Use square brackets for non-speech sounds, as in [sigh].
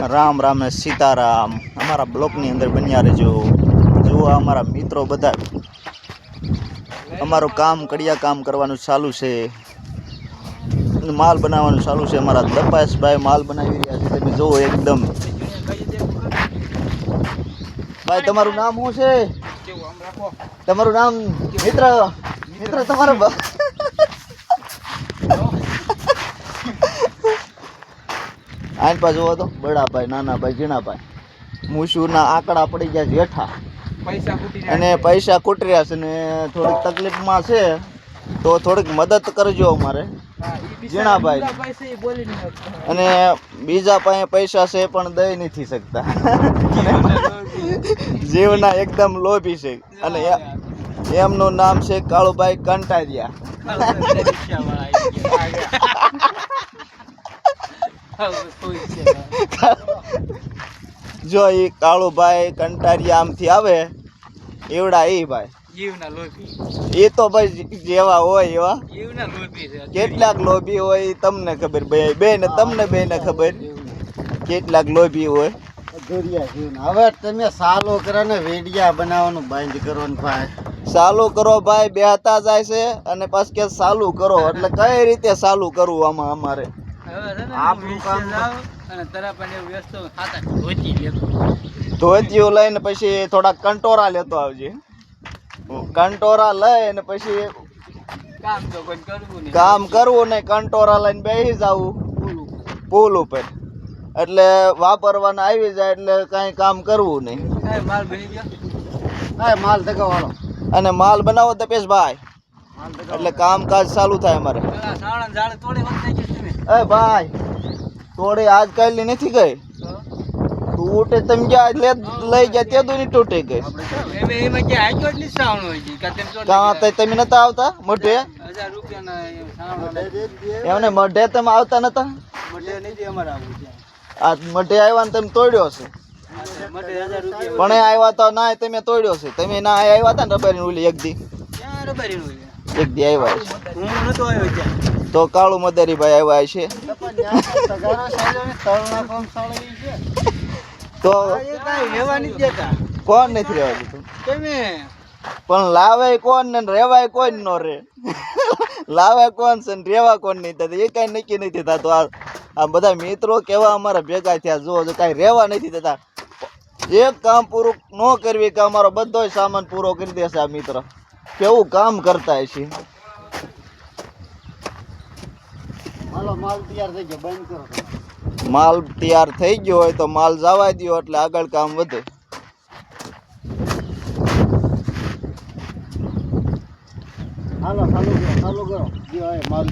રામ રામ ને સીતારામ. અમારા બ્લોકની અંદર બન્યા રહેજો. જુઓ અમારા મિત્રો બધા. અમારું કામ કડિયા કામ કરવાનું ચાલુ છે. માલ બનાવવાનું ચાલુ છે. અમારા દપાસભાઈ માલ બનાવી રહ્યા છે. તમે જુઓ એકદમ. ભાઈ, તમારું નામ શું છે? તમારું નામ મિત્ર મિત્ર, તમારું બ- પાસે જોવો તો બડા ભાઈ નાના ભાઈ ઝીણા ભાઈ મૂછુના આંકડા પડી ગયા જેઠા પૈસા ખૂટી અને પૈસા કૂટર્યા છે ને થોડીક તકલીફમાં છે તો થોડીક મદદ કરજો અમારે. જીણાભાઈ. અને બીજા પાસે પૈસા છે પણ દઈ નથી શકતા. જીવના એકદમ લોભી છે. અને એ- એમનું નામ છે કાળુભાઈ કંટારિયા. [laughs] [laughs] જો એ કાળો ભાઈ કંટારિયા આમથી આવે એવડા એ ભાઈ. જીવના લોભી. એ તો ભાઈ જેવા હોય એવા. જીવના લોભી છે. કેટલાક લોભી હોય તમને ખબર બે ને તમને બેને ખબર. કેટલાક લોભી હોય. હવે તમે સાલો કરો ને વેડિયા બનાવવાનું બંધ કરો ને ભાઈ. સાલું કરો ભાઈ બેહતા જાય છે અને પાછ કે ચાલુ કરો. એટલે કઈ રીતે ચાલુ કરવું આમાં અમારે? ને આપણું કામ અને તરા વ્યસ્ત હોઉં, હાથ હાથ ધોતી લેતો ધોતીઓ લઈને પછી થોડા કંટોરા લેતો આવજે. કંટોરા લઈને પછી કામ તો કોઈ કરવું નહીં. કામ કરવું કંટોરા લઈને બેસી જવું. પુલ ઉપર. એટલે વાપરવાના આવી જાય એટલે કાંઈ કામ કરવું નહીં. માલ બની ગયો? માલ ધગાવાળો અને માલ બનાવો તપેશભાઈ ભાઈ એટલે કામકાજ ચાલુ થાય અમારે. તોડી એ ભાઈ થોડી આજકાલની નથી ગઈ. તો તૂટે તમે જ્યાં લે લઈ ગયા તે દુની તૂટે ગઈ. કે આજો જ નહીં સાવણું હોય છે કાં તેમ તો તમે નતા આવતા મોઢે? એમને મોઢે તમે આવતા નતા? ત્યાં આ મોઢે આવ્યા ને તમે તોડ્યો છે. પણ એ આવ્યા તો ના તમે તોડ્યો છે. તમે ના આવ્યા હતા ને રબારી ઓલી એક દી. એક દી આવ્યા હું નતો આવ્યો ત્યાં તો કાળુ મદારી ભાઈ આવ્યા છે. તો કોણ નથી રહેવા દીધું? પણ લાવે કોણ ને રેવાય કોણ નો રે? લાવે કોણ છે ને રેવા કોણ નહીં થતા? એ કાંઈ નક્કી નથી થતું. આ આ બધા મિત્રો કેવા અમારા ભેગા થયા. જો કાંઈ રેવા નથી થતા એક કામ પૂરું ન કરવી કે અમારો બધો સામાન પૂરો કરી દેશે આ મિત્ર. કેવું કામ કરતા છે હાલો માલ તૈયાર થઈ ગયો બંધ કરો માલ તૈયાર થઈ ગયો હોય તો માલ જવા દો એટલે આગળ કામ વધે. હાલો ચાલુ કરો ચાલુ કરો. માલ.